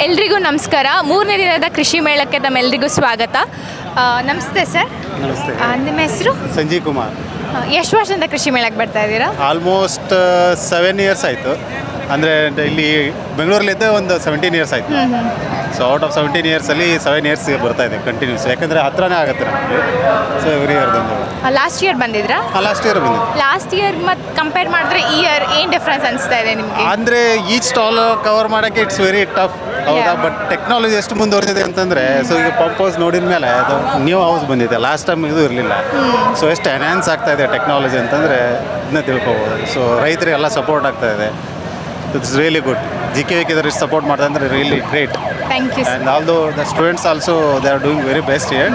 ಎಲ್ರಿಗೂ ನಮಸ್ಕಾರ. ಮೂರನೇ ದಿನದ ಕೃಷಿ ಮೇಳಕ್ಕೆ ತಮ್ಮೆಲ್ಲರಿಗೂ ಸ್ವಾಗತ. ಆ, ನಮಸ್ತೆ ಸರ್. ನಮಸ್ತೆ. ಆ, ನಿಮ್ಮ ಹೆಸರು? ಸಂಜೀವ್ ಕುಮಾರ್. ಎಷ್ಟು ವರ್ಷದಿಂದ ಕೃಷಿ ಮೇಳಕ್ಕೆ ಬರ್ತಾ ಇದ್ದೀರಾ? ಆಲ್ಮೋಸ್ಟ್ ಸೆವೆನ್ ಇಯರ್ಸ್ ಆಯಿತು. ಅಂದರೆ ಇಲ್ಲಿ ಬೆಂಗಳೂರಲ್ಲಿದ್ದೆ ಒಂದು ಸೆವೆಂಟೀನ್ ಇಯರ್ಸ್ ಆಯಿತು. ಸೊ ಔಟ್ ಆಫ್ ಸೆವೆಂಟೀನ್ ಇಯರ್ಸಲ್ಲಿ ಸೆವೆನ್ ಇಯರ್ಸ್ ಬರ್ತಾ ಇದೆ ಕಂಟಿನ್ಯೂಸ್ ಯಾಕಂದರೆ ಹತ್ರನೇ ಆಗುತ್ತೆ ನಮಗೆ. ಸೊ ಎವ್ರಿ ಇಯರ್ ಬಂದು. ಲಾಸ್ಟ್ ಇಯರ್ ಬಂದಿದ್ರಾ? ಲಾಸ್ಟ್ ಇಯರ್ ಬಂದಿದ್ದು. ಲಾಸ್ಟ್ ಇಯರ್ ಮತ್ತು ಕಂಪೇರ್ ಮಾಡಿದ್ರೆ ಈ ಇಯರ್ ಏನು ಡಿಫ್ರೆನ್ಸ್ ಅನಿಸ್ತಾ ಇದೆ ನಿಮಗೆ? ಅಂದರೆ ಈ ಸ್ಟಾಲ್ ಕವರ್ ಮಾಡೋಕ್ಕೆ ಇಟ್ಸ್ ವೆರಿ ಟಫ್ ಹೌದಾ? ಬಟ್ ಟೆಕ್ನಾಲಜಿ ಎಷ್ಟು ಮುಂದುವರೆದಿದೆ ಅಂತಂದರೆ ಸೊ ಈಗ ಪಂಪ್ ಹೌಸ್ ನೋಡಿದ ಮೇಲೆ ಅದು ನ್ಯೂ ಹೌಸ್ ಬಂದಿದೆ. ಲಾಸ್ಟ್ ಟೈಮ್ ಇದು ಇರಲಿಲ್ಲ. ಸೊ ಎಷ್ಟು ಎನ್ಹ್ಯಾನ್ಸ್ ಆಗ್ತಾ ಇದೆ ಟೆಕ್ನಾಲಜಿ ಅಂತಂದರೆ ಇದನ್ನ ತಿಳ್ಕೊಬೋದು. ಸೊ ರೈತರಿಗೆಲ್ಲ ಸಪೋರ್ಟ್ ಆಗ್ತಾ ಇದೆ. It's really good G K ವಿಕಿದ್ರೆ ಇಷ್ಟು ಸಪೋರ್ಟ್ ಮಾಡ್ತಾ ಅಂದರೆ really great thank you and all though the students also they are doing very best year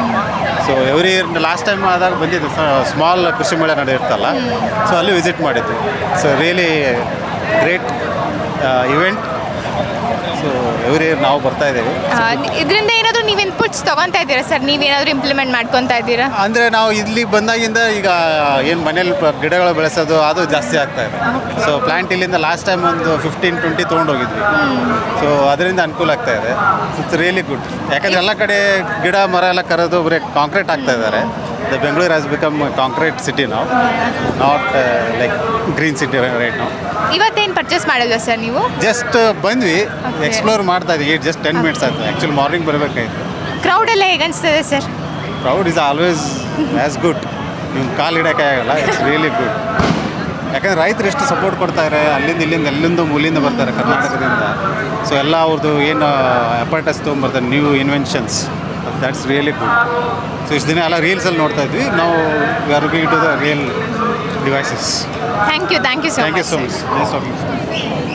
so every year last time ಆದಾಗ ಬಂದಿದ್ದು ಸ್ಮಾಲ್ ಕೃಷಿ ಮೇಳ ನಡೆಯುತ್ತಲ್ಲ ಸೊ ಅಲ್ಲಿ ವಿಸಿಟ್ ಮಾಡಿದ್ದು. So really great event every year ನಾವು ಬರ್ತಾ ಇದ್ದೇವೆ. ಇದರಿಂದ ಏನಾದರೂ ನೀವು ಇನ್ಪುಟ್ಸ್ ತೊಗೊತಾ ಇದ್ದೀರಾ ಸರ್? ನೀವೇನಾದರೂ ಇಂಪ್ಲಿಮೆಂಟ್ ಮಾಡ್ಕೊತಾ ಇದ್ದೀರಾ? ಅಂದರೆ ನಾವು ಇಲ್ಲಿ ಬಂದಾಗಿಂದ ಈಗ ಏನು ಮನೇಲಿ ಗಿಡಗಳು ಬೆಳೆಸೋದು ಅದು ಜಾಸ್ತಿ ಆಗ್ತಾ ಇದೆ. ಸೊ ಪ್ಲಾಂಟ್ ಇಲ್ಲಿಂದ ಲಾಸ್ಟ್ ಟೈಮ್ ಒಂದು ಫಿಫ್ಟೀನ್ ಟ್ವೆಂಟಿ ತೊಗೊಂಡೋಗಿದ್ವಿ. ಸೊ ಅದರಿಂದ ಅನುಕೂಲ ಆಗ್ತಾ ಇದೆ. ಇಟ್ಸ್ ರಿಯಲಿ ಗುಡ್ ಯಾಕಂದರೆ ಎಲ್ಲ ಕಡೆ ಗಿಡ ಮರ ಎಲ್ಲ ಕರೆದು ಬರೀ ಕಾಂಕ್ರೀಟ್ ಆಗ್ತಾ ಇದ್ದಾರೆ. The Bengaluru has become concrete city ನಾವು not like green city right ನಾವು ಇವತ್ತೇನು ಪರ್ಚೇಸ್ ಮಾಡಿಲ್ವಾ ಸರ್ ನೀವು? ಜಸ್ಟ್ ಬಂದ್ವಿ ಎಕ್ಸ್ಪ್ಲೋರ್ ಮಾಡ್ತಾ ಇದ್ದೀವಿ ಜಸ್ಟ್ ಟೆನ್ ಮಿನಿಟ್ಸ್ ಆಯ್ತು. ಆ್ಯಕ್ಚುಲಿ ಮಾರ್ನಿಂಗ್ ಬರಬೇಕಾಯ್ತು. ಕ್ರೌಡ್ ಎಲ್ಲ ಹೇಗೆ ಅನಿಸ್ತದೆ sir crowd is always as good ನಿಮ್ಮ ಕಾಲು ಇಡೋಕ್ಕೆ ಆಗಲ್ಲ ಇಟ್ಸ್ ರಿಯಲಿ ಗುಡ್ ಯಾಕಂದ್ರೆ ರೈತರು ಎಷ್ಟು ಸಪೋರ್ಟ್ ಕೊಡ್ತಾರೆ ಅಲ್ಲಿಂದ ಇಲ್ಲಿಂದ ಎಲ್ಲಿಂದ ಮೂಲಿಂದ ಬರ್ತಾರೆ ಕರ್ನಾಟಕದಿಂದ. ಸೊ ಎಲ್ಲ ಅವ್ರದ್ದು ಏನು apparatus ತೊಗೊಂಬರ್ತಾರೆ new inventions that's really good so ಇಷ್ಟು ದಿನ ಎಲ್ಲ ರೀಲ್ಸಲ್ಲಿ ನೋಡ್ತಾ ಇದ್ವಿ. ನಾವು we are to the real devices Thank you. Thank you so Thank much. you so much. Nice talking to you.